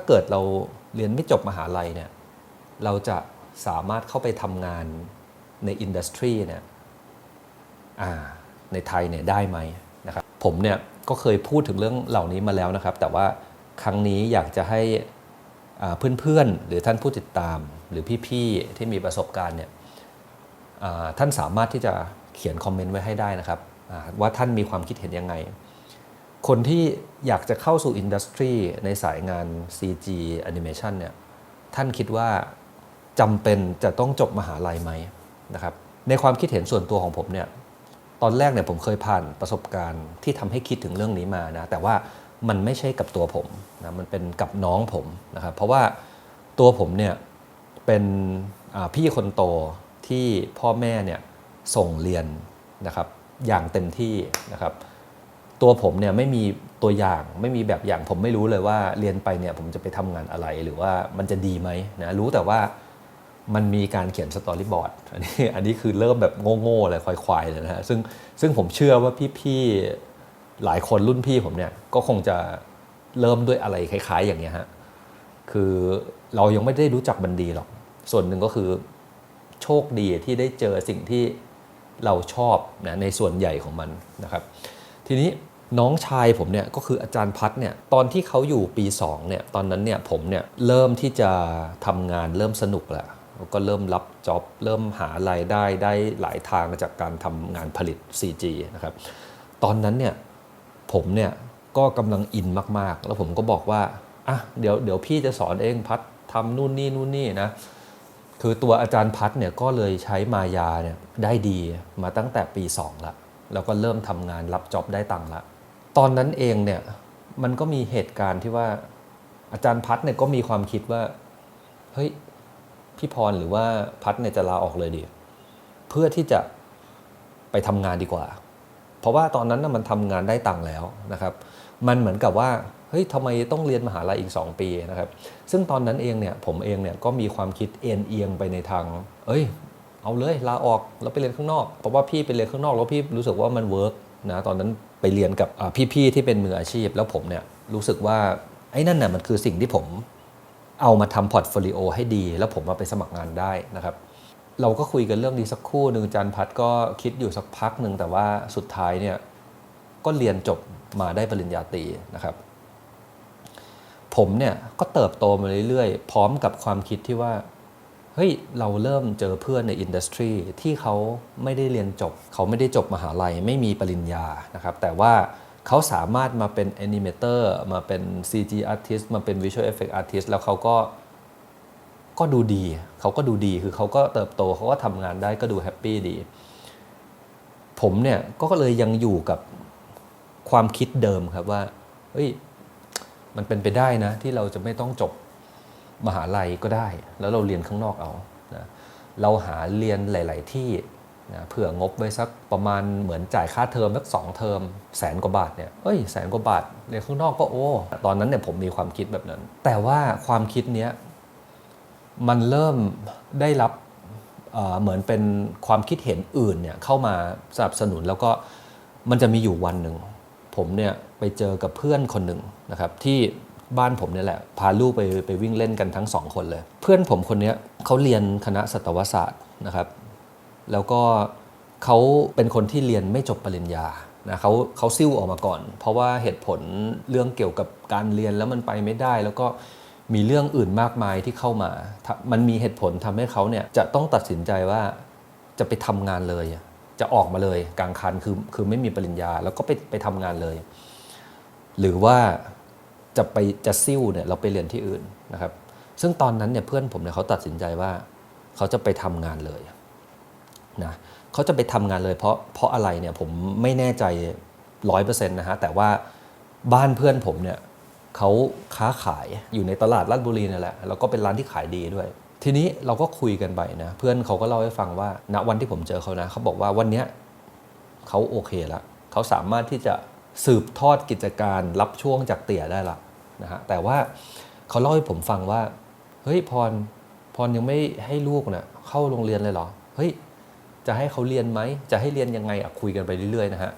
ถ้าเกิดเราเรียนไม่จบมหาลัยเนี่ยเราจะสามารถเข้าไปทำงานในอินดัสทรีเนี่ยในไทยเนี่ยได้ไหมนะครับผมเนี่ยก็เคยพูดถึงเรื่องเหล่านี้มาแล้วนะครับ แต่ว่าครั้งนี้อยากจะให้เพื่อนๆ หรือท่านผู้ติดตาม หรือพี่ๆ ที่มีประสบการณ์เนี่ยท่านสามารถที่จะเขียนคอมเมนต์ไว้ให้ได้นะครับว่าท่านมีความคิดเห็นยังไง คนที่อยากจะเข้าสู่อินดัสทรีในสายงาน CG Animation เนี่ยท่านคิดว่าจำเป็นจะต้องจบมหาลัยไหมนะครับในความคิดเห็นส่วนตัวของผมเนี่ยตอนแรกเนี่ยผมเคยผ่านประสบการณ์ที่ทำให้คิดถึงเรื่องนี้มานะแต่ว่ามันไม่ใช่กับตัวผมนะมันเป็นกับน้องผมนะครับเพราะว่าตัวผมเนี่ยเป็นพี่คนโตที่พ่อแม่เนี่ยส่งเรียนนะครับอย่างเต็มที่นะครับ ตัวผมเนี่ยไม่มีตัวอย่างไม่มีแบบอย่างผมไม่รู้เลยว่าเรียนไปเนี่ยผมจะไปทำงานอะไรหรือว่ามันจะดีไหมนะรู้แต่ว่ามันมีการเขียนสตอรี่บอร์ดอันนี้อันนี้คือเริ่มแบบโง่ๆเลยควายๆเลยนะฮะซึ่งซึ่งผมเชื่อว่าพี่ๆหลายคนรุ่นพี่ผมเนี่ยก็คงจะเริ่มด้วยอะไรคล้าย ๆ อย่างเงี้ยฮะคือเรายังไม่ได้รู้จักมันดีหรอก ส่วนหนึ่งก็คือโชคดีที่ได้เจอสิ่งที่เราชอบนะในส่วนใหญ่ของมันนะครับ ทีนี้ น้องชายผมเนี่ยก็คืออาจารย์พัฒน์เนี่ยตอนที่เขาอยู่ปี2เนี่ยตอนนั้นเนี่ยผมเนี่ยเริ่มที่จะทำงานเริ่มสนุกแล้วแล้วก็เริ่มรับจ็อบเริ่มหารายได้ได้หลายทางจากการทำงานผลิต CG นะครับตอนนั้นเนี่ยผมเนี่ยก็กำลังอินมากๆ แล้วผมก็บอกว่าอะเดี๋ยวเดี๋ยวพี่จะสอนเองพัดทำนู่นนี่นู่นนี่นะคือตัวอาจารย์พัดเนี่ยก็เลยใช้มายาเนี่ยได้ดีมาตั้งแต่ปี 2 ละ แล้วก็เริ่มทำงานรับจ็อบได้ตังค์ละ ตอนนั้นเองเนี่ยมันก็มีเหตุการณ์ที่ว่าอาจารย์พัดเนี่ยก็มีความคิดว่า เฮ้ยพี่พรหรือว่าพัดเนี่ยจะลาออกเลยดี เพื่อที่จะไปทำงานดีกว่า เพราะว่าตอนนั้นน่ะมันทำงานได้ตังค์แล้วนะครับ มันเหมือนกับว่าเฮ้ยทำไมต้องเรียนมหาลัยอีก 2 ปีนะครับ ซึ่งตอนนั้นเองเนี่ยผมเองเนี่ยก็มีความคิดเอ็นเอียงไปในทาง เอ้ย เอาเลยลาออกแล้วไปเรียนข้างนอก เพราะว่าพี่ไปเรียนข้างนอกแล้วพี่รู้สึกว่ามันเวิร์ก นะตอนนั้นไปเรียนกับพี่ๆที่เป็นมืออาชีพ แล้วผมเนี่ยรู้สึกว่าไอ้นั่นน่ะมันคือสิ่งที่ผมเอามาทำพอร์ตโฟลิโอให้ดี แล้วผมมาไปสมัครงานได้นะครับ เราก็คุยกันเรื่องนี้สักคู่หนึ่งจันพัดก็คิดอยู่สักพักหนึ่งแต่ว่าสุดท้ายเนี่ยก็เรียนจบมาได้ปริญญาตรีนะครับ ผมเนี่ยก็เติบโตมาเรื่อยๆ พร้อมกับความคิดที่ว่า เฮ้ยเราเริ่มเจอเพื่อนในอินดัสทรีที่เขาไม่ได้เรียนจบ เขาไม่ได้จบมหาลัย ไม่มีปริญญานะครับ แต่ว่าเขาสามารถมาเป็นแอนิเมเตอร์มาเป็น CG Artist มาเป็น Visual Effect Artist แล้วเขาก็ก็ดูดี เขาก็ดูดีคือเขาก็เติบโตเขาก็ทำงานได้ก็ดูแฮปปี้ดี ผมเนี่ยก็เลยยังอยู่กับความคิดเดิมครับว่าเฮ้ยมันเป็นไปได้นะที่เราจะไม่ต้องจบ มหาลัยก็ได้ แล้วเราเรียนข้างนอกเอานะเราหาเรียนหลาย ๆ ที่นะเผื่องบไว้สักประมาณเหมือนจ่ายค่าเทอมสักสองเทอมแสนกว่าบาทเนี่ยเอ้ยแสนกว่าบาทเรียนข้างนอกก็โอ้ตอนนั้นเนี่ยผมมีความคิดแบบนั้น แต่ว่าความคิดเนี้ยมันเริ่มได้รับเอ่อเหมือนเป็นความคิดเห็นอื่นเนี่ยเข้ามาสนับสนุนแล้วก็มันจะมีอยู่วันหนึ่ง ผมเนี่ยไปเจอกับเพื่อนคนหนึ่งนะครับที่ บ้านผมเนี่ยแหละ พาลูกไปไปวิ่งเล่นกันทั้งสองคนเลย เพื่อนผมคนนี้เขาเรียนคณะสัตวศาสตร์นะครับ แล้วก็เขาเป็นคนที่เรียนไม่จบปริญญานะเขาเขาซิ่วออกมาก่อน เพราะว่าเหตุผลเรื่องเกี่ยวกับการเรียนแล้วมันไปไม่ได้ แล้วก็มีเรื่องอื่นมากมายที่เข้ามา มันมีเหตุผลทำให้เขาเนี่ยจะต้องตัดสินใจว่าจะไปทำงานเลย จะออกมาเลยกลางคันคือคือไม่มีปริญญา แล้วก็ไปไปทำงานเลย หรือว่า จะไปจะซิ่วเนี่ยเราไปเรียนที่อื่นนะครับ ซึ่งตอนนั้นเนี่ยเพื่อนผมเนี่ยเขาตัดสินใจว่าเขาจะไปทำงานเลยนะเขาจะไปทำงานเลยเพราะเพราะอะไรเนี่ยผมไม่แน่ใจร้อยเปอร์เซ็นต์นะฮะแต่ว่าบ้านเพื่อนผมเนี่ยเขาค้าขายอยู่ในตลาดลาดบุรีนั่นแหละแล้วก็เป็นร้านที่ขายดีด้วย ทีนี้เราก็คุยกันไปนะเพื่อนเขาก็เล่าให้ฟังว่าณวันที่ผมเจอเขานะเขาบอกว่าวันเนี้ยเขาโอเคแล้วเขาสามารถที่จะ สืบทอดกิจการรับช่วงจากเตี่ยได้ละนะฮะแต่ว่าเขาเล่าให้ผมฟังว่า เฮ้ยพรพรยังไม่ให้ลูกเนะ่ยเข้าโรงเรียนเลยเหรอเฮ้ยจะให้เขาเรียนไหมจะให้เรียนยังไงอะคุยกันไปเรื่อยๆนะฮะ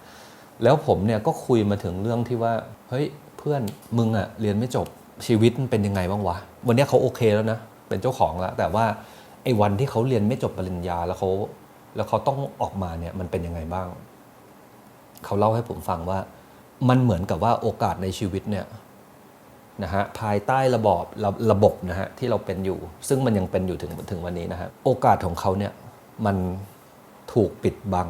แล้วผมเนี่ยก็คุยมาถึงเรื่องที่ว่าเฮ้ยเพื่อนมึงอะเรียนไม่จบชีวิตมันเป็นยังไงบ้างวะวันนี้เขาโอเคแล้วนะเป็นเจ้าของแล้วแต่ว่าไอ้วันที่เขาเรียนไม่จบปริญญาแล้วเขาแล้วเขาต้องออกมาเนี่ยมันเป็นยังไงบ้าง เขาเล่าให้ผมฟังว่า มันเหมือนกับว่าโอกาสในชีวิตเนี่ยนะฮะภายใต้ระบอบระระบบนะฮะที่เราเป็นอยู่ ซึ่งมันยังเป็นอยู่ถึงถึงวันนี้นะฮะโอกาสของเขาเนี่ยมันถูกปิดบัง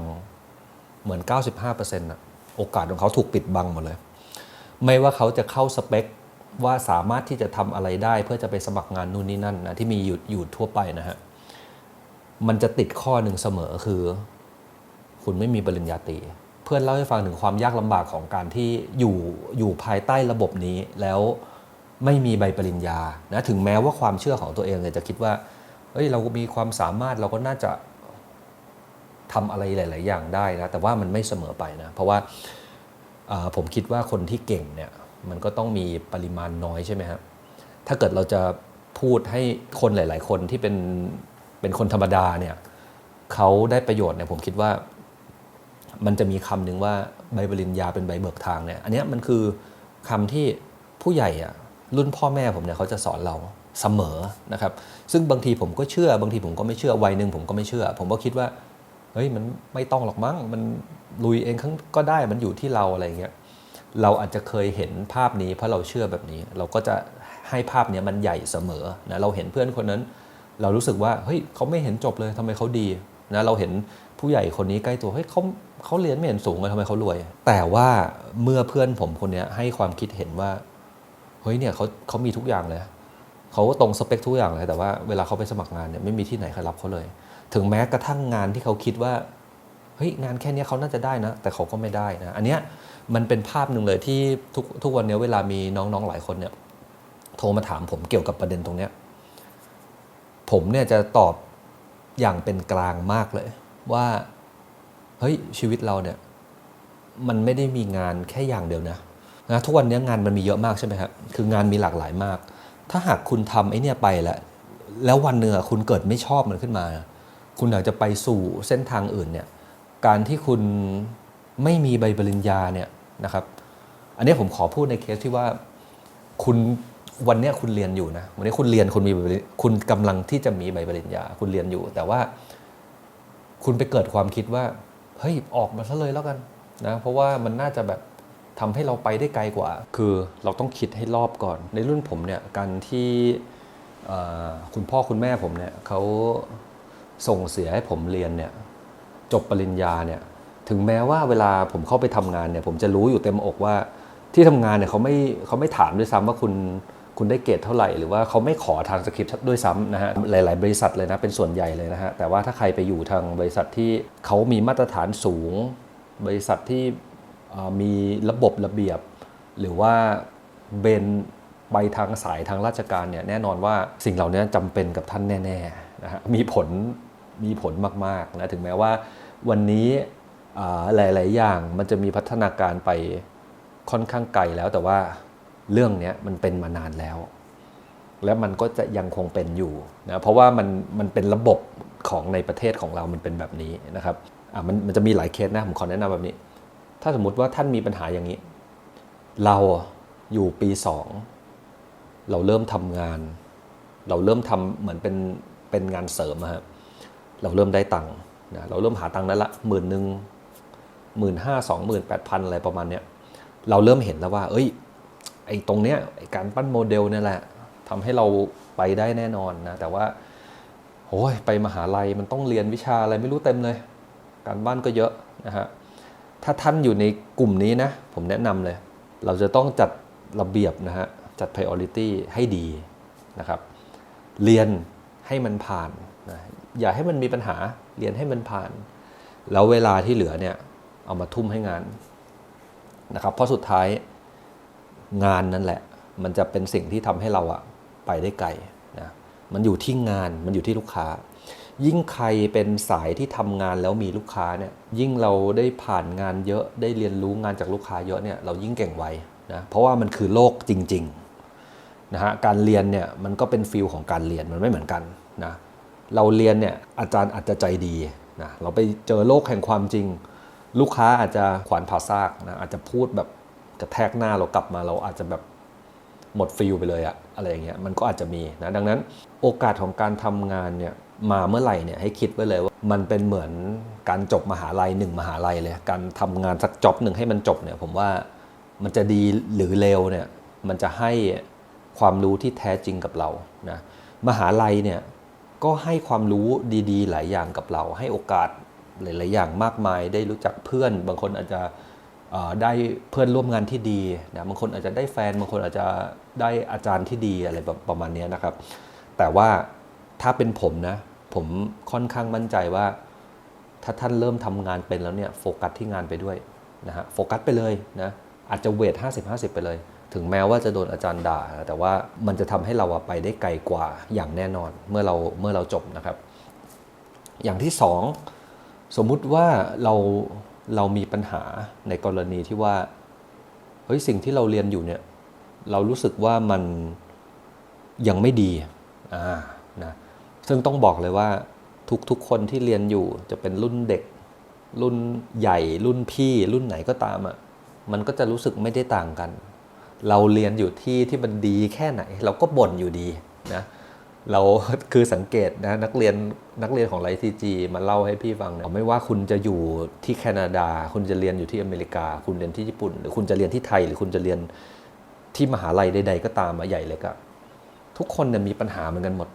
เหมือน 95%นะโอกาสของเขาถูกปิดบังหมดเลย ไม่ว่าเขาจะเข้าสเปคว่าสามารถที่จะทำอะไรได้เพื่อจะไปสมัครงานนู่นนี่นั่นนะที่มีอยู่อยู่ทั่วไปนะฮะมันจะติดข้อหนึ่งเสมอคือ คุณไม่มีปริญญาตรี พื่อนเล่าให้ฟังถึงความยากลำบากของการที่อยู่อยู่ภายใต้ระบบนี้แล้วไม่มีใบปริญญานะถึงแม้ว่าความเชื่อของตัวเองเนี่ยจะคิดว่าเฮ้ยเรามีความสามารถเราก็น่าจะทำอะไรหลาย ๆ อย่างได้นะแต่ว่ามันไม่เสมอไปนะเพราะว่าผมคิดว่าคนที่เก่งเนี่ยมันก็ต้องมีปริมาณน้อยใช่ไหมครับถ้าเกิดเราจะพูดให้คนหลาย ๆ คนที่เป็นเป็นคนธรรมดาเนี่ยเขาได้ประโยชน์เนี่ยผมคิดว่า มันจะมีคำหนึ่งว่าใบปริญญาเป็นใบเบิกทางเนี่ยอันนี้มันคือคำที่ผู้ใหญ่อะรุ่นพ่อแม่ผมเนี่ยเขาจะสอนเราเสมอนะครับซึ่งบางทีผมก็เชื่อบางทีผมก็ไม่เชื่อวัยหนึ่งผมก็ไม่เชื่อ ผมก็คิดว่าเฮ้ยมันไม่ต้องหรอกมั้งมันลุยเองข้างก็ได้มันอยู่ที่เราอะไรเงี้ยเราอาจจะเคยเห็นภาพนี้เพราะเราเชื่อแบบนี้ เราก็จะให้ภาพเนี้ยมันใหญ่เสมอนะเราเห็นเพื่อนคนนั้น เรารู้สึกว่าเฮ้ยเขาไม่เห็นจบเลยทำไมเขาดีนะเราเห็น ผู้ใหญ่คนนี้ใกล้ตัวเฮ้ยเขาเขาเรียนไม่เห็นสูงเลยทำไมเขารวย แต่ว่าเมื่อเพื่อนผมคนนี้ให้ความคิดเห็นว่าเฮ้ยเนี่ยเขาเขามีทุกอย่างเลยเขาตรงสเปคทุกอย่างเลยแต่ว่าเวลาเขาไปสมัครงานเนี่ยไม่มีที่ไหนใครรับเขาเลย ถึงแม้กระทั่งงานที่เขาคิดว่าเฮ้ยงานแค่นี้เขาน่าจะได้นะ แต่เขาก็ไม่ได้นะอันเนี้ยมันเป็นภาพหนึ่งเลยที่ทุกทุกวันนี้เวลามีน้องๆหลายคนเนี่ยโทรมาถามผมเกี่ยวกับประเด็นตรงเนี้ยผมเนี่ยจะตอบอย่างเป็นกลางมากเลย ว่าเฮ้ยชีวิตเราเนี่ยมันไม่ได้มีงานแค่อย่างเดียวนะนะทุกวันนี้งานมันมีเยอะมากใช่ไหมครับคืองานมีหลากหลายมาก ถ้าหากคุณทำไอ้เนี่ยไปแล้วแล้ววันหนึ่งอคุณเกิดไม่ชอบมันขึ้นมา คุณอยากจะไปสู่เส้นทางอื่นเนี่ยการที่คุณไม่มีใบปริญญาเนี่ยนะครับ อันนี้ผมขอพูดในเคสที่ว่าคุณวันนี้คุณเรียนอยู่นะวันนี้คุณเรียนคุณมีคุณกำลังที่จะมีใบปริญญา คุณเรียนอยู่ แต่ว่า คุณไปเกิดความคิดว่า เฮ้ย ออกมาซะเลยแล้วกันนะ เพราะว่ามันน่าจะแบบทำให้เราไปได้ไกลกว่า คือเราต้องคิดให้รอบก่อน ในรุ่นผมเนี่ยการที่คุณพ่อคุณแม่ผมเนี่ยเขาส่งเสียให้ผมเรียนเนี่ยจบปริญญาเนี่ยถึงแม้ว่าเวลาผมเข้าไปทำงานเนี่ยผมจะรู้อยู่เต็มอกว่าที่ทำงานเนี่ยเขาไม่เขาไม่ถามด้วยซ้ำว่าคุณ คุณได้เกรดเท่าไหร่ หรือว่าเขาไม่ขอทางสคริปต์ด้วยซ้ำนะฮะหลาย ๆ บริษัทเลยนะเป็นส่วนใหญ่เลยนะฮะแต่ว่าถ้าใครไปอยู่ทางบริษัทที่เขามีมาตรฐานสูง บริษัทที่มีระบบระเบียบ หรือว่าเบนไปทางสายทางราชการเนี่ยแน่นอนว่าสิ่งเหล่านี้จำเป็นกับท่านแน่ๆนะฮะมีผลมีผลมากๆนะถึงแม้ว่าวันนี้อ่าหลาย ๆ อย่างมันจะมีพัฒนาการไปค่อนข้างไกลแล้วแต่ว่า เรื่องนี้มันเป็นมานานแล้ว และมันก็จะยังคงเป็นอยู่นะเพราะว่ามันมันเป็นระบบของในประเทศของเรามันเป็นแบบนี้นะครับอะมันมันจะมีหลายเคสนะผมขอแนะนำแบบนี้ ถ้าสมมติว่าท่านมีปัญหาอย่างนี้ เราอยู่ปีสองเราเริ่มทำงาน เราเริ่มทำเหมือนเป็นเป็นงานเสริมอะครับเราเริ่มได้ตังค์นะเราเริ่มหาตังค์ได้ละหมื่นหนึ่งหมื่นห้าสองหมื่นแปดพันอะไรประมาณเนี้ยเราเริ่มเห็นแล้วว่า เอ้ย อ้ตรงเนี้ยไอ้การปั้นโมเดลเนี่ยแหละทำให้เราไปได้แน่นอนนะแต่ว่าโอ้ยไปมหาลัยมันต้องเรียนวิชาอะไรไม่รู้เต็มเลย การบ้านก็เยอะนะฮะถ้าท่านอยู่ในกลุ่มนี้นะ ผมแนะนำเลย เราจะต้องจัดระเบียบนะฮะจัด priority ให้ดีนะครับ เรียนให้มันผ่านนะอย่าให้มันมีปัญหาเรียนให้มันผ่าน แล้วเวลาที่เหลือเนี่ย เอามาทุ่มให้งานนะครับเพราะสุดท้าย งานนั่นแหละ มันจะเป็นสิ่งที่ทำให้เราอะไปได้ไกลนะมันอยู่ที่งานมันอยู่ที่ลูกค้า ยิ่งใครเป็นสายที่ทำงานแล้วมีลูกค้าเนี่ยยิ่งเราได้ผ่านงานเยอะได้เรียนรู้งานจากลูกค้าเยอะเนี่ยเรายิ่งเก่งไวนะเพราะว่ามันคือโลกจริงๆนะฮะการเรียนเนี่ยมันก็เป็นฟิลของการเรียนมันไม่เหมือนกันนะเราเรียนเนี่ยอาจารย์อาจจะใจดีนะเราไปเจอโลกแห่งความจริง ลูกค้าอาจจะขวานผ่าซากนะอาจจะพูดแบบ กระแทกหน้าเรากลับมาเราอาจจะแบบหมดฟิลไปเลยอะอะไรอย่างเงี้ยมันก็อาจจะมีนะดังนั้นโอกาสของการทำงานเนี่ยมาเมื่อไหร่เนี่ยให้คิดไว้เลยว่ามันเป็นเหมือนการจบมหาลัยหนึ่งมหาลัยเลยการทำงานสักจ็อบหนึ่งให้มันจบเนี่ยผมว่ามันจะดีหรือเลวเนี่ยมันจะให้ความรู้ที่แท้จริงกับเรานะมหาลัยเนี่ยก็ให้ความรู้ดีๆ หลายอย่างกับเรา ให้โอกาสหลายๆอย่างมากมายได้รู้จักเพื่อน บางคนอาจจะ ได้เพื่อนร่วมงานที่ดีนะบางคนอาจจะได้แฟนบางคนอาจจะได้อาจารย์ที่ดีอะไรแบบประมาณนี้นะครับ แต่ว่าถ้าเป็นผมนะ ผมค่อนข้างมั่นใจว่า ถ้าท่านเริ่มทำงานเป็นแล้วเนี่ยโฟกัสที่งานไปด้วยนะฮะโฟกัสไปเลยนะอาจจะเวท 50 50 ไปเลย ถึงแม้ว่าจะโดนอาจารย์ด่า แต่ว่ามันจะทำให้เราไปได้ไกลกว่าอย่างแน่นอนเมื่อเราเมื่อเราจบนะครับ อย่างที่สองสมมุติว่าเรา เรามีปัญหาในกรณีที่ว่าเฮ้ยสิ่งที่เราเรียนอยู่เนี่ยเรารู้สึกว่ามันยังไม่ดีอ่านะซึ่งต้องบอกเลยว่าทุกทุกคนที่เรียนอยู่จะเป็นรุ่นเด็ก รุ่นใหญ่ รุ่นพี่ รุ่นไหนก็ตามอะ่ะมันก็จะรู้สึกไม่ได้ต่างกัน เราเรียนอยู่ที่ที่มันดีแค่ไหน เราก็บ่นอยู่ดีนะ เราคือสังเกตนะนักเรียนนักเรียนของไลทีจีมาเล่าให้พี่ฟังเนี่ยไม่ว่าคุณจะอยู่ที่แคนาดา คุณจะเรียนอยู่ที่อเมริกา คุณเรียนที่ญี่ปุ่น หรือคุณจะเรียนที่ไทย หรือคุณจะเรียนที่มหาลัยใด ๆ ก็ตามมาใหญ่เล็กอะทุกคนเนี่ยมีปัญหาเหมือนกันหมด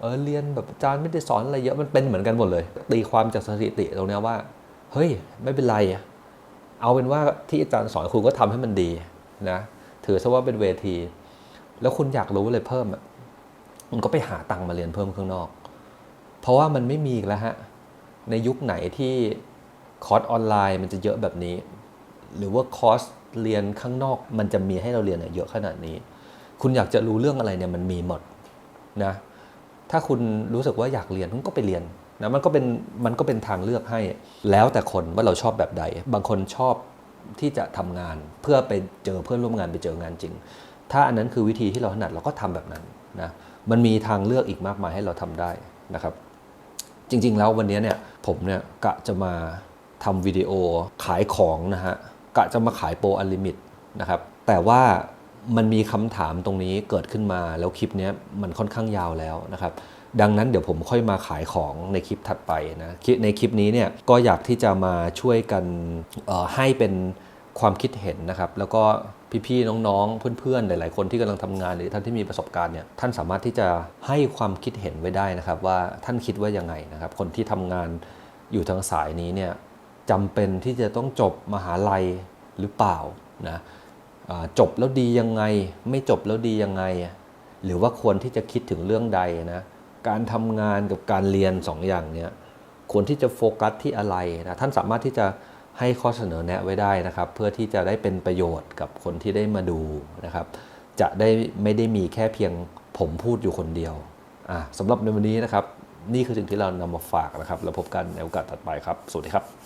เออเรียนแบบอาจารย์ไม่ได้สอนอะไรเยอะมันเป็นเหมือนกันหมดเลย ตีความจากสถิติตรงนี้ว่า เฮ้ย ไม่เป็นไรอะเอาเป็นว่าที่อาจารย์สอนคุณก็ทำให้มันดีนะถือซะว่าเป็นเวที แล้วคุณอยากรู้อะไรเพิ่มอะ มันก็ไปหาตังค์มาเรียนเพิ่มข้างนอก เพราะว่ามันไม่มีแล้วฮะ ในยุคไหนที่คอร์สออนไลน์มันจะเยอะแบบนี้ หรือว่าคอร์สเรียนข้างนอก มันจะมีให้เราเรียนเยเยอะขนาดนี้ คุณอยากจะรู้เรื่องอะไรเนี่ยมันมีหมดนะ ถ้าคุณรู้สึกว่าอยากเรียนคุณก็ไปเรียนนะมันก็เป็นมันก็เป็นทางเลือกให้ แล้วแต่คนว่าเราชอบแบบใด บางคนชอบที่จะทำงานเพื่อไปเจอเพื่อนร่วมงานไปเจองานจริง ถ้าอันนั้นคือวิธีที่เราถนัดเราก็ทำแบบนั้นนะ มันมีทางเลือกอีกมากมายให้เราทำได้นะครับ จริงๆแล้ววันนี้เนี่ยผมเนี่ยกะจะมาทำวิดีโอขายของนะฮะกะจะมาขายโปรอันลิมิตนะครับแต่ว่ามันมีคำถามตรงนี้เกิดขึ้นมาแล้วคลิปนี้มันค่อนข้างยาวแล้วนะครับ ดังนั้นเดี๋ยวผมค่อยมาขายของในคลิปถัดไปนะในคลิปนี้เนี่ยก็อยากที่จะมาช่วยกันให้เป็น ความคิดเห็นนะครับ แล้วก็พี่ๆน้องๆ เพื่อนๆ หลายๆ คนที่กำลังทำงานหรือท่านที่มีประสบการณ์เนี่ยท่านสามารถที่จะให้ความคิดเห็นไว้ได้นะครับ ว่าท่านคิดว่ายังไงนะครับ คนที่ทำงานอยู่ทางสายนี้เนี่ยจำเป็นที่จะต้องจบมหาลัยหรือเปล่านะจบแล้วดียังไง ไม่จบแล้วดียังไง หรือว่าควรที่จะคิดถึงเรื่องใดนะการทำงานกับการเรียนสองอย่างเนี้ยควรที่จะโฟกัสที่อะไรนะท่านสามารถที่จะ ให้ข้อเสนอแนะไว้ได้นะครับ เพื่อที่จะได้เป็นประโยชน์กับคนที่ได้มาดูนะครับ จะได้ไม่ได้มีแค่เพียงผมพูดอยู่คนเดียวอะสำหรับในวันนี้นะครับ นี่คือสิ่งที่เรานำมาฝากนะครับ แล้วพบกันในโอกาสถัดไปครับ สวัสดีครับ